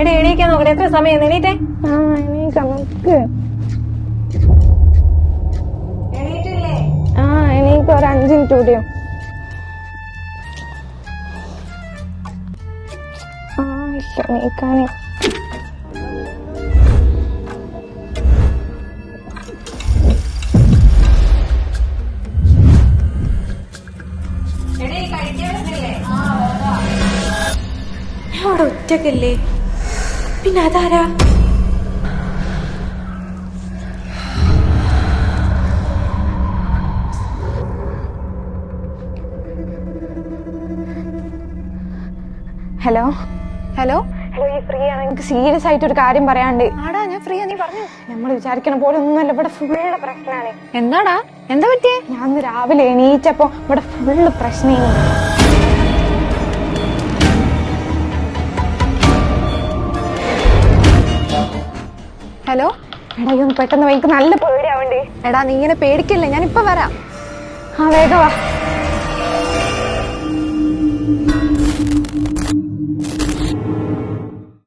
എടേ എണീക്കാൻ നോക്കട്ടെ എത്ര സമയം എണീറ്റേ. ആ എണീക്കാം എണീറ്റില്ലേ? ആ എണീക്ക് ഒരു അഞ്ച് മിനിറ്റ് കൂടിയോ ആ എണീക്കാനേ. എടേ കഴിക്കാൻ പറ്റില്ലേ ഞാൻ അവിടെ ഒറ്റക്കല്ലേ? പിന്നെ അതാരാ? ഹലോ? ഹലോ? ഹലോ ഈ ഫ്രീ ആണ് എനിക്ക് സീരിയസ് ആയിട്ട് ഒരു കാര്യം പറയാണ്ട് ആടാ ഞാൻ ഫ്രീ നീ പറഞ്ഞു. നമ്മൾ വിചാരിക്കണ പോലെ ഒന്നുമല്ല ഇവിടെ ഫുള്ള് പ്രശ്നമാണ് എന്താടാ എന്താ പറ്റിയേ? ഞാൻ ഇന്ന് രാവിലെ എണീറ്റപ്പോ ഇവിടെ ഫുള്ള് പ്രശ്നമാണ് ഹലോ? എടാ ഇതൊന്ന് പെട്ടെന്ന് എനിക്ക് നല്ല പേടിയാവണ്ടേ. എടാ നീ ഇങ്ങനെ പേടിക്കല്ലേ? ഞാൻ ഇപ്പൊ വരാം. ആ വേഗം വാ.